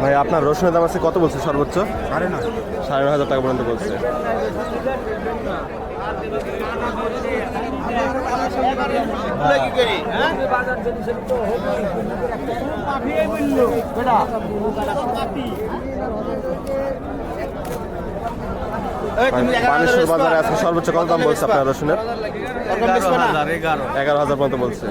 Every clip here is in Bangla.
ভাই আপনার রসুনের দাম আছে কত বলছে সর্বোচ্চ? সাড়ে নয়। সাড়ে নয় হাজার টাকা পর্যন্ত বলছে। বানেশ্বর বাজারে আজকে সর্বোচ্চ কত দাম বলছে আপনার রসুনের? এগারো হাজার পর্যন্ত বলছে।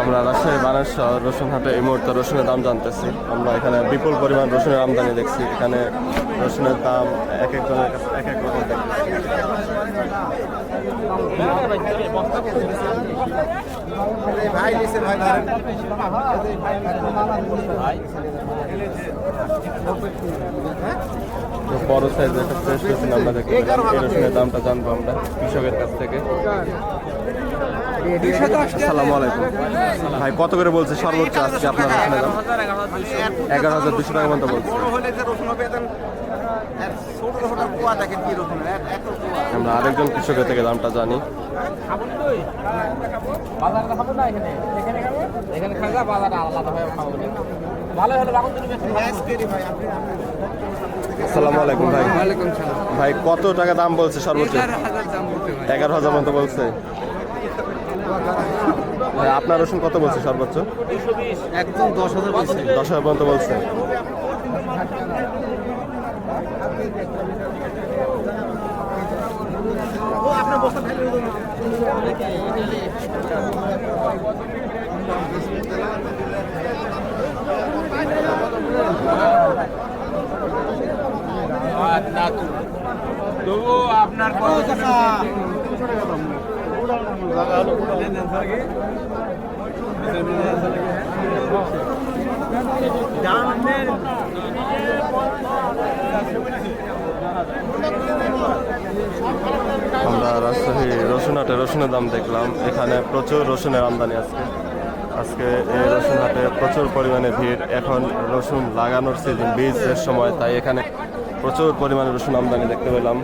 আমরা রাজশাহী বানেশ্বর রসুন হাটে এই মুহূর্তে রসুনের দাম জানতেছি আমরা এখানে বিপুল পরিমাণ রসুনের আমদানি দেখছি এখানে রসুনের দাম এক একজনের এক এক রকম। বড় সাইজের একটা ফ্রেশ রসুন আমরা দেখতে। দামটা জানব আমরা কৃষকের কাছ থেকে আসসালামু আলাইকুম। ভাই কত করে বলছে? সর্বোচ্চ আজকে আপনার এগারো হাজার দুশো টাকা পর্যন্ত বলছে। আমরা আরেকজন কৃষকের থেকে দামটা জানি। আসসালামু আলাইকুম ভাই। ভাই কত টাকা দাম বলছে সর্বোচ্চ? এগারো হাজার মতো বলছে। আপনার রসুন কত বলছে সর্বোচ্চ? একদম দশ হাজার বলছে। দশ হাজার পর্যন্ত বলছে। তবু আপনার আমরা রাজশাহী রসুন হাটে রসুনের দাম দেখলাম। এখানে প্রচুর রসুনের আমদানি আজকে। আজকে এই রসুন হাটে প্রচুর পরিমাণে ভিড়। এখন রসুন লাগানোর সিজন বীজের সময়, তাই এখানে প্রচুর পরিমাণে রসুন আমদানি দেখতে পেলাম।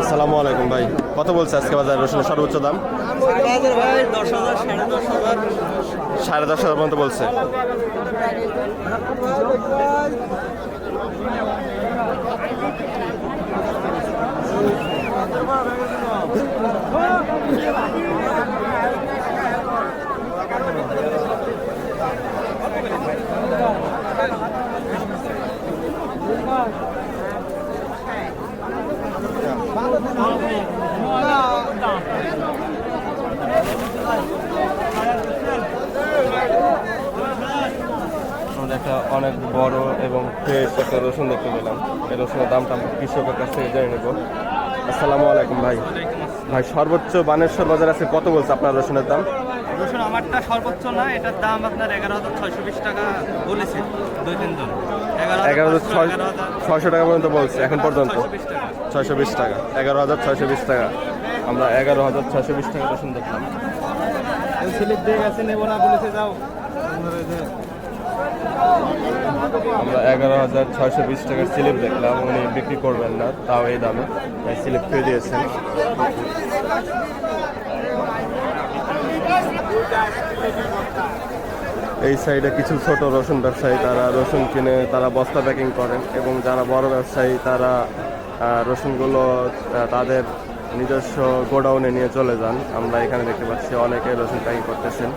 আসসালামু আলাইকুম ভাই। কত বলছে আজকে বাজার রসুনের সর্বোচ্চ দাম? সাড়ে দশ হাজার পর্যন্ত বলছে। একটা অনেক বড় এবং ফ্রেশ একটা রসুন দেখতে পেলাম। এই রসুনের দামটা আমরা কৃষকের কাছ থেকে জেনে নেব। আসসালামু আলাইকুম ভাই। ভাই সর্বোচ্চ বানেশ্বর বাজার আছে কত বলছে আপনার রসুনের দাম? রসুন আমারটা সর্বোচ্চ না এটার দাম আপনার এগারো হাজার ছয়শো বিশ টাকা বলেছে দুই তিনজন। এগারো হাজার ছয়শো টাকা পর্যন্ত বলছে এখন পর্যন্ত? ছয়শো বিশ টাকা। এগারো হাজার ছয়শো বিশ টাকা। আমরা এগারো হাজার ছয়শো বিশ টাকা রসুন দেখলাম। আমরা এগারো হাজার ছয়শো বিশ টাকার স্লিপ দেখলাম, উনি বিক্রি করবেন না, তাও এই দামে, তাই স্লিপ ফিরে দিয়েছেন। এই সাইডে কিছু ছোট রসুন ব্যবসায়ী, তারা রসুন কিনে, তারা বস্তা প্যাকিং করেন এবং যারা বড় ব্যবসায়ী, তারা রসুনগুলো তাদের নিজস্ব গোডাউনে নিয়ে চলে যান। আমরা এখানে দেখতে পাচ্ছি অনেকে রসুন প্যাকিং করতেছেন।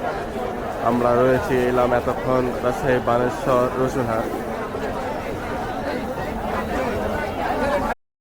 আমরা রয়েছি এলাম এতক্ষণ রাজশাহী বানেশ্বর রসুন হাট